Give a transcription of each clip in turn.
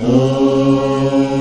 Oh.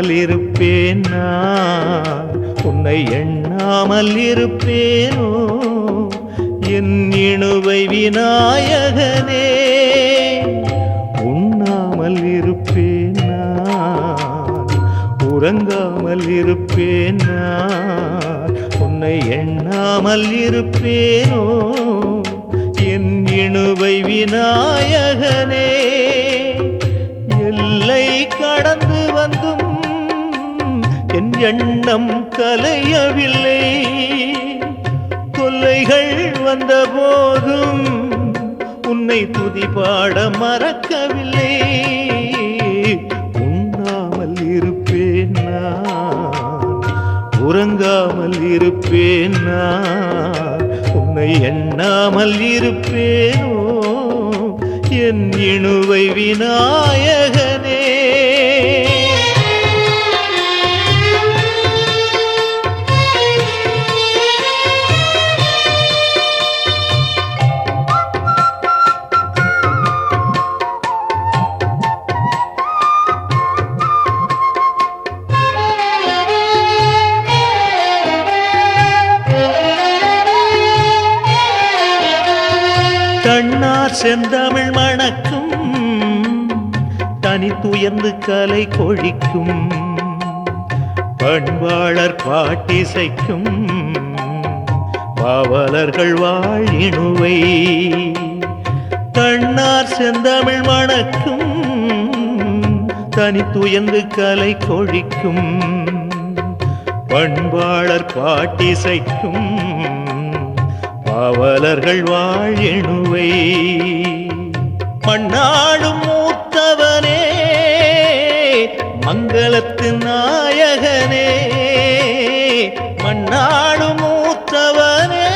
எண்ணாமல் இருப்பேன் நான் உன்னை எண்ணாமல் இருப்பேனோ? என் இணுவை விநாயகனே உண்ணாமல் இருப்பேன்? நான் உறங்காமல் இருப்பேன்? நான் உன்னை எண்ணாமல் இருப்பேனோ? என் இணுவை விநாயகனே எண்ணம் கலையவில்லை. தொல்லைகள் வந்த போதும் உன்னை துதிபாட மறக்கவில்லை. உண்ணாமல் இருப்பேன் நான். உறங்காமல் இருப்பேன் நான். உன்னை எண்ணாமல் இருப்பேனோ? என் இணுவை விநாயகனே. செந்தமிழ் மணக்கும் தனித்துயர்ந்து கலை கொழிக்கும் பண்பாளர் பாட்டிசைக்கும் பாவலர்கள் வாழினுவை கண்ணார் செந்தமிழ் மணக்கும் தனித்துயர்ந்து கலை கொழிக்கும் பண்பாளர் பாட்டிசைக்கும் பாவலர்கள் வாழினுவை மண்ணாடும் மூத்தவனே மங்களத்து நாயகனே. மண்ணாடும் மூத்தவனே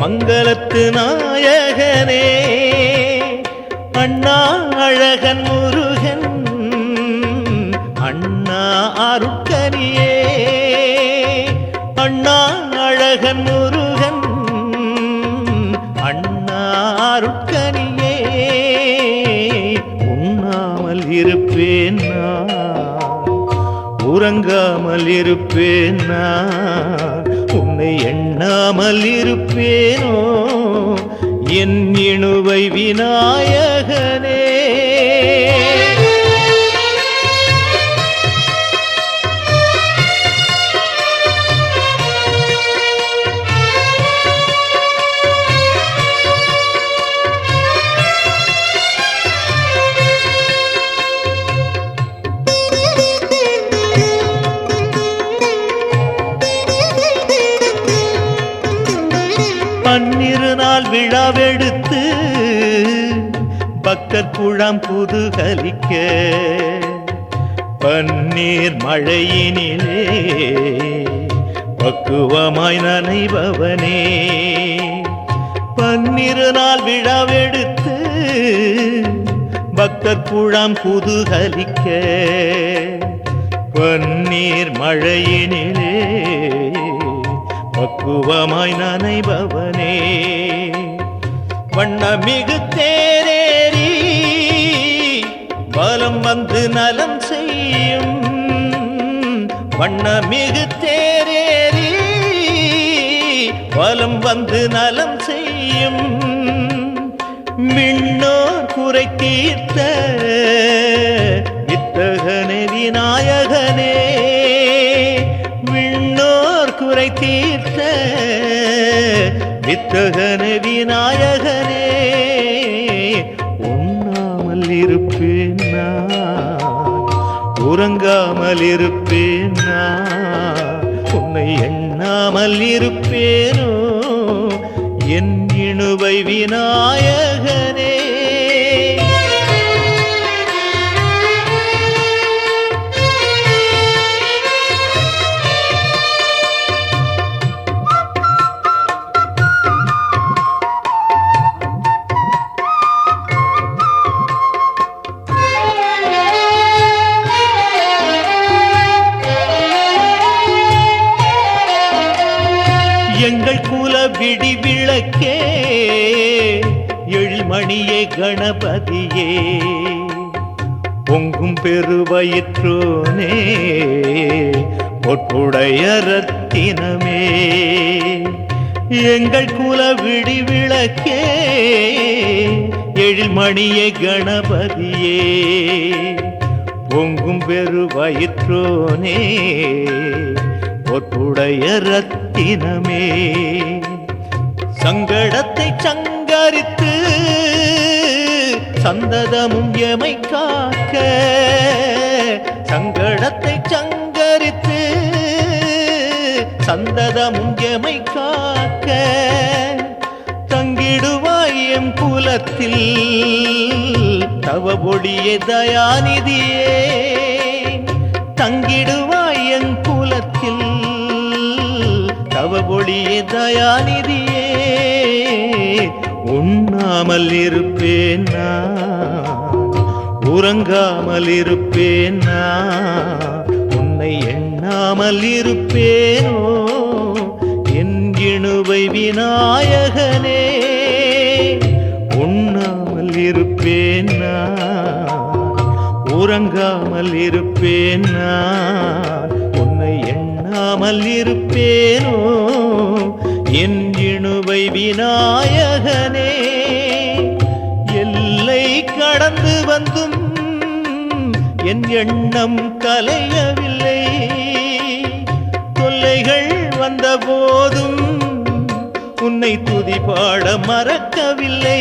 மங்களத்து நாயகனே. அண்ணா அழகன் முருகன் அண்ணா அருட்கனியே. அண்ணா அழகன் முருகன் உறங்காமல் இருப்பேன் நான். உன்னை எண்ணாமல் இருப்பேனோ என் இணுவை விநாயகனே. விழாவெடுத்து பக்கர் குழாம் புதுகலிக்க. பன்னீர் மழையினிலே பக்குவமாய் நனைபவனே. பன்னிரு நாள் விழாவெடுத்து பக்தர் குழாம் புதுகலிக்க. பன்னீர் மழையினிலே பக்குவமாய் நனைபவனே. வண்ணமிகு தேரேறி பலம் வந்து நலம் செய்யும் வண்ணமிகு தேரேறி பலம் வந்து நலம் செய்யும் மின்னோர் குறை தீர்த்த வித்தகனே விநாயகனே மின்னோர் குறை தீர்த்த வித்தகனே விநாயகனே உண்ணாமல் இருப்பேன் நான். உறங்காமல் இருப்பேன் நான். உன்னை எண்ணாமல் இருப்பேனோ என் இணுவை விநாயக எங்கள் விடி விளக்கே எழிமணியே கணபதியே. பொங்கும் பெருவயிற்றோனே பொற்புடைய ரத்தினமே எங்கள் குல விடி விளக்கே எழில்மணியே கணபதியே. பொங்கும் பெருவயிற்றோனே பொற்புடைய ரத்தினமே சங்கடத்தை சங்கரித்து சந்ததமும் எமை காக்க. சங்கடத்தை சங்கரித்து சந்ததமும் எமை காக்க. தங்கிடுவாய் எம் குலத்தில் தவ ஒளியே தயாநிதியே. தங்கிடுவாய் ஒளியே தயாநிதியே உண்ணாமல் இருப்பேன் நான். உறங்காமல் இருப்பேன் நான். உன்னை எண்ணாமல் இருப்பேனோ என் இணுவை விநாயகனே. உண்ணாமல் இருப்பேன் நான். உறங்காமல் இருப்பேன் நான். உன்னை எண்ணாமல் இருப்பேனோ என் இணுவை விநாயகனே எல்லை கடந்து வந்தும் என் எண்ணம் கலையவில்லை. தொல்லைகள் வந்த போதும் உன்னை துதிபாட மறக்கவில்லை.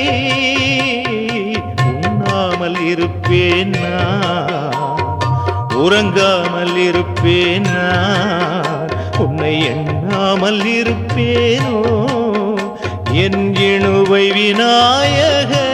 உண்ணாமல் இருப்பேன் நான் உறங்காமல் இருப்பேன் நான். உன்னை எண்ணாமல் இருப்பேனோ? என் இணுவை விநாயகர்